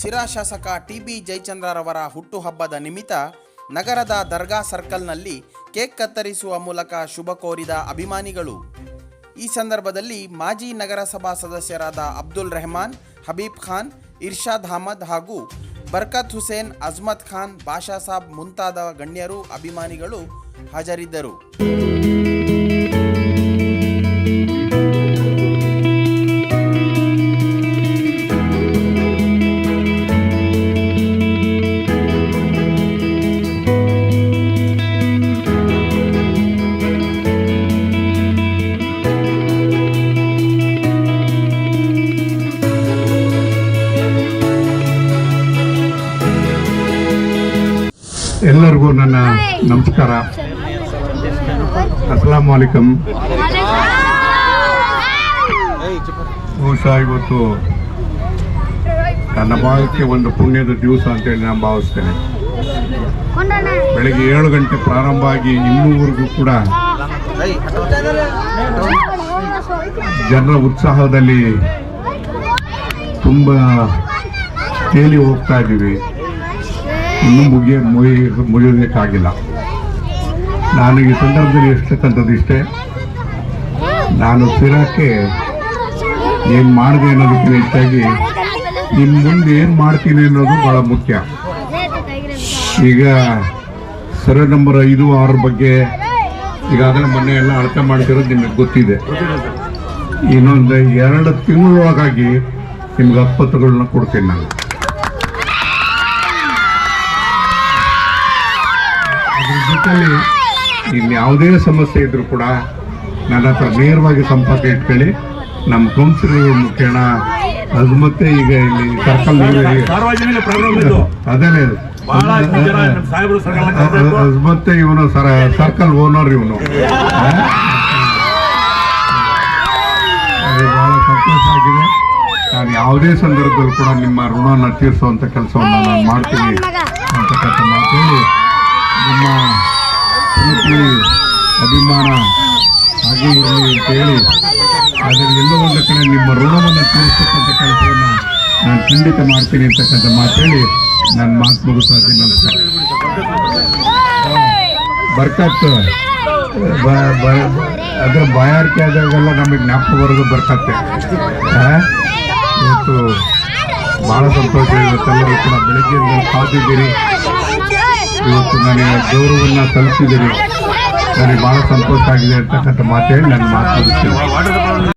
ಸಿರಾ ಶಾಸಕ T B ಜಯಚಂದ್ರರವರ ಹುಟ್ಟುಹಬ್ಬದ ನಿಮಿತ್ತ ನಗರದ ದರ್ಗಾ ಸರ್ಕಲ್ನಲ್ಲಿ ಕೇಕ್ ಕತ್ತರಿಸುವ ಮೂಲಕ ಶುಭ ಕೋರಿದ ಅಭಿಮಾನಿಗಳು. ಈ ಸಂದರ್ಭದಲ್ಲಿ ಮಾಜಿ ನಗರಸಭಾ ಸದಸ್ಯರಾದ ಅಬ್ದುಲ್ ರೆಹಮಾನ್, ಹಬೀಬ್ ಖಾನ್, ಇರ್ಷಾದ್ ಅಹಮದ್ ಹಾಗೂ ಬರ್ಕತ್ ಹುಸೇನ್, ಅಜ್ಮತ್ ಖಾನ್, ಬಾಷಾ ಸಾಬ್ ಮುಂತಾದ ಗಣ್ಯರು ಅಭಿಮಾನಿಗಳು ಹಾಜರಿದ್ದರು. ಎಲ್ಲರಿಗೂ ನನ್ನ ನಮಸ್ಕಾರ. ಅಸ್ಲಾಂ ವಾಲಿಕಂ ಬಹುಶಃ ಇವತ್ತು ನನ್ನ ಭಾಗಕ್ಕೆ ಒಂದು ಪುಣ್ಯದ ದಿವಸ ಅಂತೇಳಿ ನಾನು ಭಾವಿಸ್ತೇನೆ. ಬೆಳಗ್ಗೆ ಏಳು ಗಂಟೆ ಪ್ರಾರಂಭ ಆಗಿ ಇನ್ನೂವರೆಗೂ ಕೂಡ ಜನರ ಉತ್ಸಾಹದಲ್ಲಿ ತುಂಬ ತೇಲಿ ಹೋಗ್ತಾ ಇದ್ದೀವಿ. ಇನ್ನೂ ಮುಗಿಯ ಮುಗಿ ಮುಗಿಯೋದಕ್ಕಾಗಿಲ್ಲ ನಾನು ಈ ಸಂದರ್ಭದಲ್ಲಿ ಎಷ್ಟಕ್ಕಂಥದ್ದು ಇಷ್ಟೇ? ನಾನು ತಿರಕ್ಕೆ ಏನು ಮಾಡಿದೆ ಅನ್ನೋದಕ್ಕಿಂತ ಹೆಚ್ಚಾಗಿ ನಿಮ್ಮ ಮುಂದೆ ಏನು ಮಾಡ್ತೀನಿ ಅನ್ನೋದು ಭಾಳ ಮುಖ್ಯ. ಈಗ ಸರ ನಂಬರ್ ಐದು ಆರು ಬಗ್ಗೆ ಈಗಾಗಲೇ ಮೊನ್ನೆ ಎಲ್ಲ ಅಳತೆ ಮಾಡ್ತಿರೋದು ನಿಮಗೆ ಗೊತ್ತಿದೆ. ಇನ್ನೊಂದು ಎರಡು ತಿಂಗಳೊಳಗಾಗಿ ನಿಮ್ಗೆ ಅಪ್ಪತ್ತುಗಳನ್ನ ಕೊಡ್ತೀನಿ ನಾನು. ಅದ್ರ ಇಲ್ಲಿ ಇನ್ಯಾವುದೇ ಸಮಸ್ಯೆ ಇದ್ರೂ ಕೂಡ ನನ್ನ ಹತ್ರ ನೇರವಾಗಿ ಸಂಪರ್ಕ ಇಟ್ಕೊಳ್ಳಿ. ನಮ್ಮ ಕೌನ್ಸಿಲರ್ ಮುಖೇಣ ಅದು ಮತ್ತೆ ಈಗ ಇಲ್ಲಿ ಸರ್ಕಲ್ ಅದೇನೇ. ಅದು ಮತ್ತೆ ಇವನು ಸರ ಸರ್ಕಲ್ ಓನರ್ ಇವನು. ಬಹಳ ಸಂತೋಷ ಆಗಿದೆ. ನಾನು ಯಾವುದೇ ಸಂದರ್ಭದಲ್ಲೂ ಕೂಡ ನಿಮ್ಮ ಋಣವನ್ನು ತೀರಿಸುವಂಥ ಕೆಲಸವನ್ನು ನಾನು ಮಾಡ್ತೀನಿ. ಹಾಗೆ ಇರಲಿ ಅಂತ ಹೇಳಿ. ಆದರೆ ಎಲ್ಲೋ ಒಂದು ಕಡೆ ನಿಮ್ಮ ಋಣವನ್ನು ತೀರಿಸ್ತಕ್ಕಂಥ ಕೆಲಸವನ್ನು ನಾನು ಖಂಡಿತ ಮಾಡ್ತೀನಿ ಅಂತಕ್ಕಂಥ ಮಾತೇಳಿ ನನ್ನ ಮಾತು ಮುಗಿಸ್ತಾ ಇದ್ದೀನಿ ನಮಸ್ಕಾರ ಬರ್ಕತ್ ಅದ್ರ ಬಾಯಾರಿಕೆ ಆದಾಗೆಲ್ಲ ನಮಗೆ ಜ್ಞಾಪಕ ಬರೋದು ಬರ್ಕತ್ತೆ? ಇವತ್ತು ಭಾಳ ಸಂತೋಷ ಇವತ್ತೆಲ್ಲರೂ ಕೂಡ ಬೆಳಗ್ಗೆಯಿಂದ ಕಾದಿದ್ದೀರಿ. ಇವತ್ತು ನನಗೆ ಗೌರವವನ್ನು ಸಲ್ಲಿಸಿದ್ದೀರಿ. ನನಗೆ ಬಹಳ ಸಂತೋಷ ಆಗಿದೆ ಅಂತಕ್ಕಂಥ ಮಾತು ಹೇಳಿ ನನ್ನ ಮಾತು ಮುಗಿಸ್ತೀನಿ ವಾಟರ್